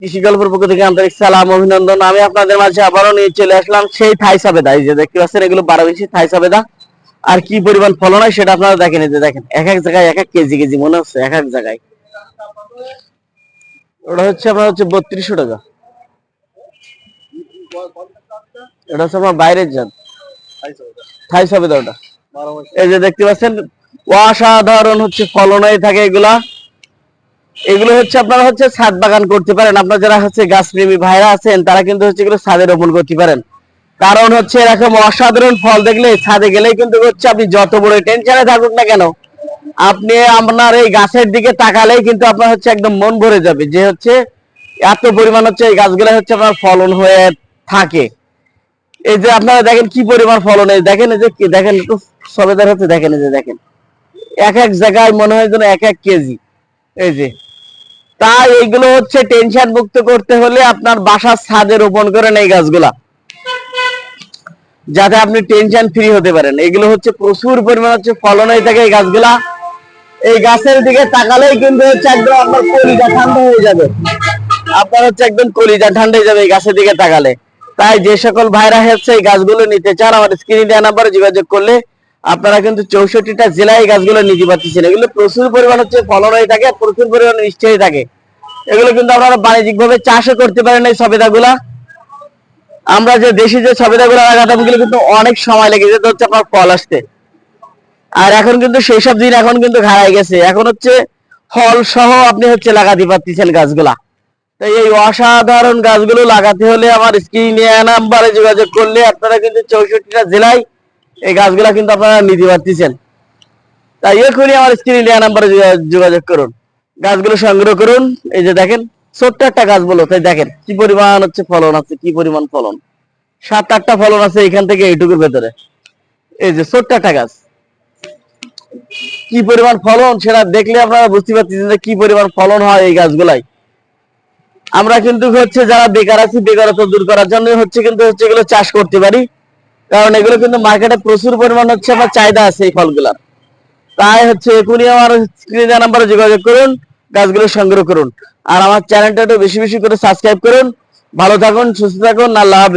কৃষি গল্পের পক্ষ থেকে আন্তরিক সালাম, অভিনন্দন। আমি আপনাদের মাঝে আবারও নিয়ে চলে আসলাম সেই থাই সাবেদা। যে দেখতে পাচ্ছেন, এগুলো বারো ইঞ্চি থাই সাবেদা। আর কি পরিমাণ ফলন হয় সেটা আপনারা দেখেন, এই যে দেখেন, এক এক জায়গায় এক এক কেজি কেজি মনে হচ্ছে, এক এক জায়গায়। ওটা হচ্ছে আপনার হচ্ছে বত্রিশশো টাকা। এটা হচ্ছে আমার বাইরের জাত। থাই সাবেদা ওটা। এই যে দেখতে পাচ্ছেন, অসাধারণ হচ্ছে ফলন হয়ে থাকে এগুলা। এগুলো হচ্ছে আপনারা হচ্ছে ছাদ বাগান করতে পারেন। আপনার যারা হচ্ছে গাছ প্রেমী ভাইরা আছেন, তারা কিন্তু হচ্ছে এগুলো ছাদে রোপণ করতে পারেন। কারণ হচ্ছে এরকম অসাধারণ ফল দেখলে ছাদে গেলেই কিন্তু হচ্ছে আপনি যত বড় টেনশনে থাকুক না কেন, আপনি আপনার এই গাছের দিকে তাকালেই কিন্তু আপনার হচ্ছে একদম মন ভরে যাবে যে হচ্ছে এত পরিমাণ হচ্ছে এই গাছগুলো হচ্ছে আপনার ফলন হয়ে থাকে। এই যে আপনারা দেখেন কি পরিমাণ ফলন এই দেখেন এই যে দেখেন একটু সবেদার হচ্ছে দেখেন এই যে দেখেন। এক এক জায়গায় মনে হয় যেন এক এক কেজি। এই যে তাই এইগুলো হচ্ছে টেনশন মুক্ত করতে হলে আপনার বাসার ছাদে রোপণ করেন এই গাছগুলা। যাতে আপনি টেনশন ফ্রি হতে পারেন। এগুলো হচ্ছে প্রচুর পরিমাণ হচ্ছে ফলন হয়ে থাকে এই গাছগুলা। এই গাছের দিকে তাকালেই কিন্তু হচ্ছে একদম আপনার কলিজা ঠান্ডা হয়ে যাবে। আপনার হচ্ছে একদম কলিজা ঠান্ডা হয়ে যাবে এই গাছের দিকে তাকালে। তাই যে সকল ভাইরা হচ্ছে এই গাছগুলো নিতে চান আমার স্ক্রিনে দেওয়া নাম্বারে যোগাযোগ করলে আপনারা কিন্তু চৌষট্টিটা জেলায় গাছগুলো নিতে পারতেছেন। এগুলো প্রচুর পরিমাণ হচ্ছে ফলন হয়ে থাকে প্রচুর পরিমাণ মিষ্টি হয়ে থাকে। এগুলো কিন্তু আপনারা বাণিজ্যিক ভাবে চাষও করতে পারেন এই সবেদাগুলা। আমরা যে দেশি যে সবেদাগুলো লাগাতাম, এগুলো কিন্তু অনেক সময় লেগে যেত, হচ্ছে আপনার ফল আসতে। আর এখন কিন্তু সেই সব দিন এখন কিন্তু হারাই গেছে। এখন হচ্ছে ফল সহ আপনি হচ্ছে লাগাতে পারতেছেন গাছগুলা। তাই এই অসাধারণ গাছগুলো লাগাতে হলে আমার স্ক্রিনে নাম্বারে যোগাযোগ করলে আপনারা কিন্তু চৌষট্টিটা জেলায় এই গাছগুলা কিন্তু আপনারা নিতে পারতেছেন। তাই এখনই আমার স্ক্রিনে নাম্বারে যোগাযোগ করুন। গাছগুলো সংগ্রহ করুন। এই যে দেখেন, ছোট্ট একটা গাছ বলো। তাই দেখেন, কি পরিমাণ হচ্ছে ফলন আছে, কি পরিমাণ ফলন। সাত আটটা ফলন আছে এখান থেকে এইটুকুর ভেতরে। এই যে ছোট্ট একটা গাছ। কি পরিমাণ ফলন সেটা দেখলে আপনারা বুঝতে পারতেছেন যে কি পরিমাণ ফলন হয় এই গাছগুলাই। আমরা কিন্তু হচ্ছে যারা বেকার আছি, বেকারত্ব দূর করার জন্য হচ্ছে কিন্তু হচ্ছে এগুলো চাষ করতে পারি। কারণ এগুলো কিন্তু মার্কেটে প্রচুর পরিমাণ হচ্ছে আমার চাহিদা আছে এই ফলগুলার তাই হচ্ছে এখনই আমার স্ক্রিনে নাম্বারে যোগাযোগ করুন, গাছগুলো সংগ্রহ করুন। আর আমার চ্যানেলটা একটু বেশি বেশি করে সাবস্ক্রাইব করুন। ভালো থাকুন, সুস্থ থাকুন, আল্লাহ হাফেজ।